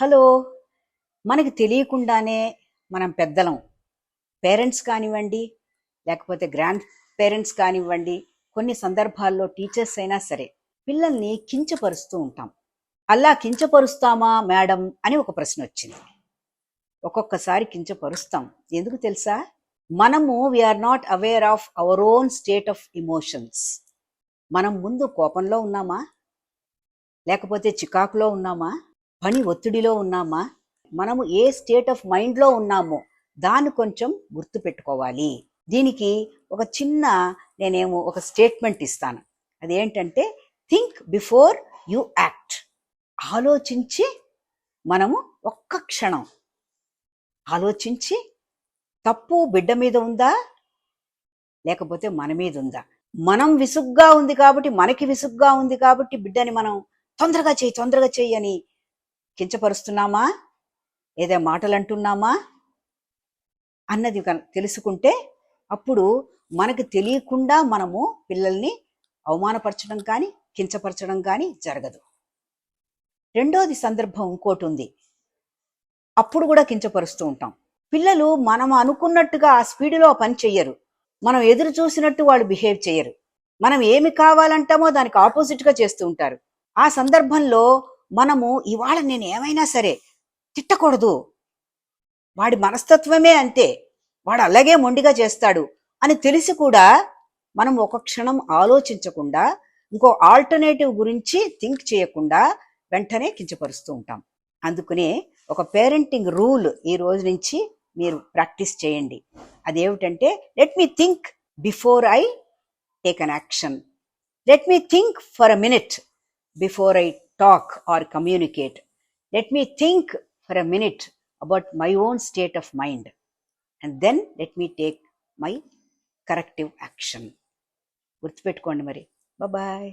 Hello. మనకి తెలియకుండానే మనం పెద్దలం. పేరెంట్స్ కానివ్వండి లేకపోతే గ్రాండ్ పేరెంట్స్ కానివ్వండి కొన్ని సందర్భాల్లో టీచర్స్ అయినా సరే పిల్లల్ని కించపరుస్తూ ఉంటాం. అలా కించపరుస్తామా మేడం? అని ఒక ప్రశ్న వచ్చింది. ఒక్కొక్కసారి కించపరుస్తాం. ఎందుకు తెలుసా? మనము we are not aware of our own state of emotions మనం ముందు కోపంలో ఉన్నామా? లేకపోతే చికాకులో ఉన్నామా? పని ఒత్తిడిలో ఉన్నామా? మనము ఏ స్టేట్ ఆఫ్ మైండ్లో ఉన్నామో దాన్ని కొంచెం గుర్తు పెట్టుకోవాలి. దీనికి ఒక చిన్న నేనేమో ఒక స్టేట్మెంట్ ఇస్తాను. అదేంటంటే థింక్ బిఫోర్ యు యాక్ట్. ఆలోచించి మనము ఒక్క క్షణం. ఆలోచించి తప్పు బిడ్డ మీద ఉందా? లేకపోతే మన మీద ఉందా? మనం విసుగ్గా ఉంది కాబట్టి మనకి విసుగ్గా ఉంది కాబట్టి బిడ్డని మనం తొందరగా చేయి తొందరగా చేయి అని కించపరుస్తున్నామా? ఏదో మాటలు అంటున్నామా అన్నది తెలుసుకుంటే అప్పుడు మనకు తెలియకుండా మనము పిల్లల్ని అవమానపరచడం కానీ కించపరచడం కానీ జరగదు. రెండోది సందర్భం ఇంకోటి ఉంది అప్పుడు కూడా కించపరుస్తూ ఉంటాం. పిల్లలు మనం అనుకున్నట్టుగా ఆ స్పీడ్లో పని చెయ్యరు. మనం ఎదురు చూసినట్టు వాళ్ళు బిహేవ్ చేయరు మనం ఏమి కావాలంటామో దానికి ఆపోజిట్గా చేస్తూ ఉంటారు. ఆ సందర్భంలో మనము ఇవాళ నేను ఏమైనా సరే తిట్టకూడదు. వాడి మనస్తత్వమే అంతే. వాడు అలాగే మొండిగా చేస్తాడు అని తెలిసి కూడా మనం ఒక క్షణం ఆలోచించకుండా ఇంకో ఆల్టర్నేటివ్ గురించి థింక్ చేయకుండా వెంటనే కించపరుస్తూ ఉంటాం. అందుకనే ఒక పేరెంటింగ్ రూల్ ఈ రోజు నుంచి మీరు ప్రాక్టీస్ చేయండి. అదేమిటంటే let me think before I take an action. Let me think for a minute before I talk or communicate let me think for a minute about my own state of mind and then let me take my corrective action గుర్తుపెట్టుకోండి మరి bye